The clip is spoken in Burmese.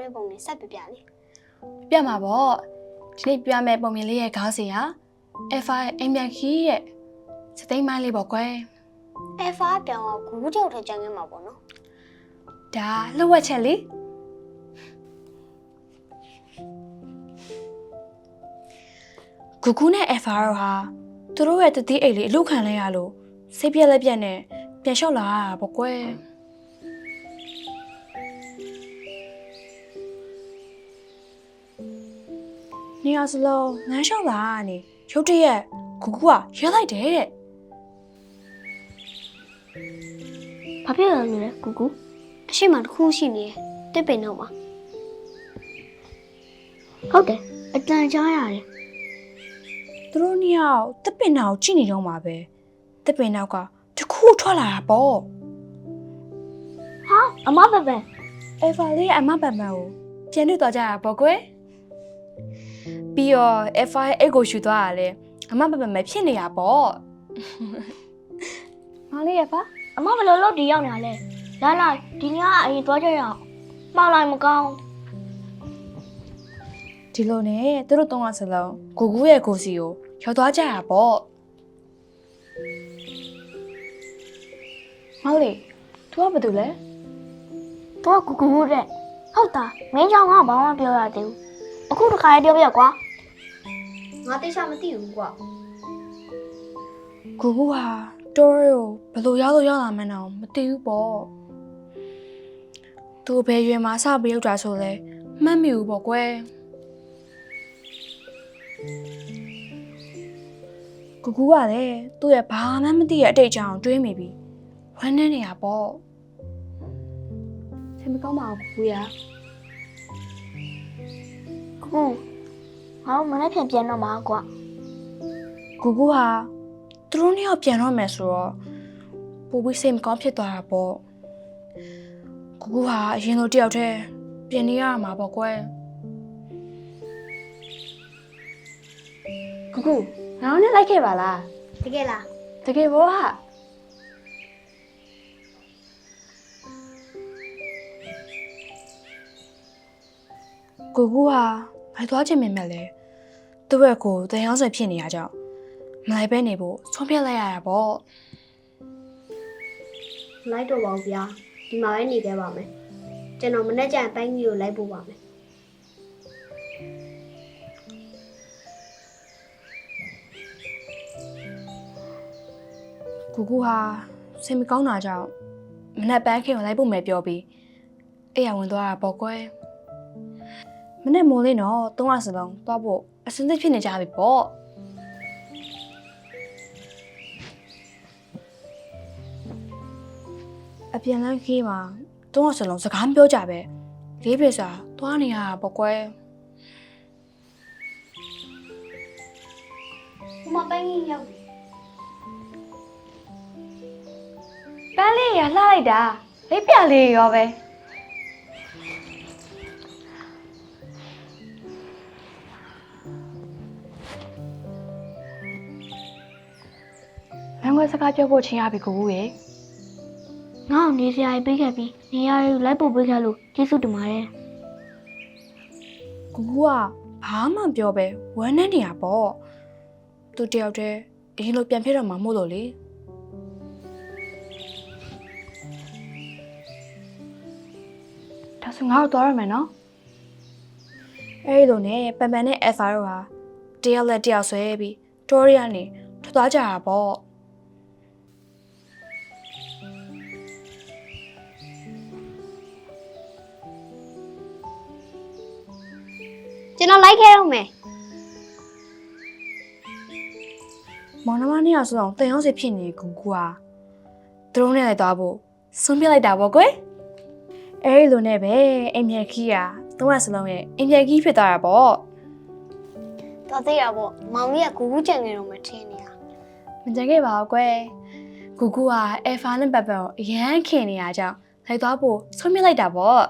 ရဲ့ပုံနဲ့ဆက်ပြပြလေပြတ်မှာပေါ့ဒီနေ့ပြမယ်ပုံမြင်လေးရဲ့ခေါင်းစဉ်ဟာ F5 အိမ်ပြန်ခီးရဲ့စသိမ်းမိုင်းလေးပေါ့ကွယ်။ Alpha ပြောင်းတော့ဂူးကြောက်ထကြံခဲ့မှာပေါ့နော်ဒါလှုပ်ဝက်ချက်လေးဂူဂူနဲ့ F5 တို့ဟာသူတို့ရဲ့တတိအိတ်လေးအလုခံလဲရလို့စိတ်ပြက်လက်ပြက်နဲ့ပြန်လျှောက်လာရတာပေါ့ကွယ် နေရာစလုံးငန်းလျှောက်လာရနေရုတ်တရက်ဂူဂူကရဲလိုက်တယ်တဲ့။ဘာဖြစ်လဲလဲကူကူ။အရှိမတစ်ခုရှိနေတယ်။တစ်ပင်တော့ပါ။ဟုတ်တယ်။အတန်ကြားရတယ်သူတို့နှစ်ယောက်တစ်ပင်နာကိုကြည့်နေတော့မှာပဲတစ်ပင်နောက်ကတစ်ခုထွက်လာတာပေါ့။ဟာအမဘဘန်အေဖာလေးရဲ့အမပန်ပန်ကိုပြန်တွေ့သွားကြတာပေါ့ကွယ် ပြီးတော့ F5 အိတ်ကိုရှူသွားတာလေအမပန်ပန်ပဲဖြစ်နေတာပေါ့မောင်လေးရပါအမဘယ်လိုလုပ်ဒီရောက်နေရလဲ။လာလာဒီညကအရင်သွားကြရအောင်။မှောက်လိုက်မကောင်းဒီလိုနဲ့သူတို့သုံးရစလုံးကိုကူရဲ့ကိုစီကိုရောက်သွားကြတာပေါ့မောင်လေးသူကဘာတူလဲ။တော့ကူကူတဲ့။ဟုတ်တာမင်းကြောင့်ငါဘာမှပြောရသေးဘူး။ အခုတစ်ခါလေးပြောပြကွာ။ငါတိတ်ချမသိဘူးကွာကိုကူဟာတိုးရိုဘယ်လိုရောက်လို့ရောက်လာမှန်းတော့မသိဘူးပေါ့သူဘယ်ရွယ်မှာစပြီးရောက်တာဆိုလဲမှတ်မိဘူးပေါ့ကွယ်ကိုကူကလည်းသူ့ရဲ့ဘာမှမသိရဲ့အတိတ်အကြောင်းတွေးမိပြီးဝမ်းနေနေရပေါ့ဆင်မကောင်းပါဘူးကိုရ။ ကူကူငါတို့မနေ့ပြန်ပြန်တော့မှာကွာကိုကူဟာသူတို့နှစ်ယောက်ပြန်တော့မယ်ဆိုတော့ပူပြီးစိတ်မကောင်းဖြစ်သွားတာပေါ့ကိုကူဟာအရင်လိုတယောက်တည်းပြင်နေရမှာပေါ့ကွယ်ကူကူငါတို့နဲ့လိုက်ခဲ့ပါလား။တကယ်လားတကယ်ဘောဟာကိုကူဟာဘ ယ်သွားချင်မြင်မဲ့လဲသူ့ဘက်ကိုတန်ရောင်းစက်ဖြစ်နေရကြောင်းမလိုက်ပဲနေဖို့ဆုံးဖြတ်လိုက်ရတာပေါ့။လိုက်တော့ပါဦးဗျာ။ဒီမှာပဲနေခဲ့ပါမယ်။ကျွန်တော်မနေ့ကျရင်ပိုင်းကြီးကိုလိုက်ပို့ပါမယ်ကိုကူဟာစိတ်မကောင်းတာကြောင့်မနက်ပန်းခင်ကိုလိုက်ဖို့မယ်ပြောပြီးအဲ့ရဝင်သွားတာပေါ့ကွယ် မနေ့မိုးလေးတော့သုံးရစလုံးသွားဖို့အစင်းသစ်ဖြစ်နေကြပြီပေါ့အပြန်လန်းခီးမှာသုံးရစလုံးစကားမပြောကြပဲလေးပြေစာသွားနေရတာပေါ့ကွယ်။ဟိုမှာပိုင်းကြီးရောက်ပြီပန်းလေးရလှလိုက်တာလေးပြလေးရောပဲ ခွဲစကားပြောဖို့ချင်းရပြီကိုကူရေ။ငါ့ကိုနေစရာကြီးပေးခဲ့ပြီးနေရာတွေကိုလိုက်ပို့ပေးခဲ့လို့ကျေးဇူးတင်ပါတယ်ကူကူကဘာမှပြောပဲဝမ်းနေနေရပေါ့သူတယောက်တည်းအရင်လိုပြန်ဖြစ်တော့မှာမို့လို့လေဒါဆိုငါတို့သွားရမယ်နော်အဲ့ဒီလိုနဲ့ပန်ပန်နဲ့ FR တို့ဟာတယောက်လက်တယောက်ဆွဲပြီးတိုးရီကနေထွက်သွားကြတာပေါ့။ ကျွန်တော်လိုက်ခဲ့တော့မယ်မောင်နှမနှစ်ယောက်ဆိုတော့တန်ရောစီဖြစ်နေကူကူဟာသူတို့နဲ့လိုက်သွားဖို့ဆုံးဖြတ်လိုက်တာပေါ့ကွယ်အဲ့ဒီလိုနဲ့ပဲအိမ်မြက်ခီးကသုံးရစလုံးရဲ့အိမ်မြက်ခီးဖြစ်သွားတာပေါ့။တော်သေးရပေါ့။မောင်ကြီးကဂူးဂူးကြံခဲ့တော့မှထင်းနေရမကြင်ခဲ့ပါဘူးကွယ်ကူကူကအဲဖာနဲ့ပပန်ကိုအရန်ခင်နေရကြောင်းလိုက်သွားဖို့ဆုံးဖြတ်လိုက်တာပေါ့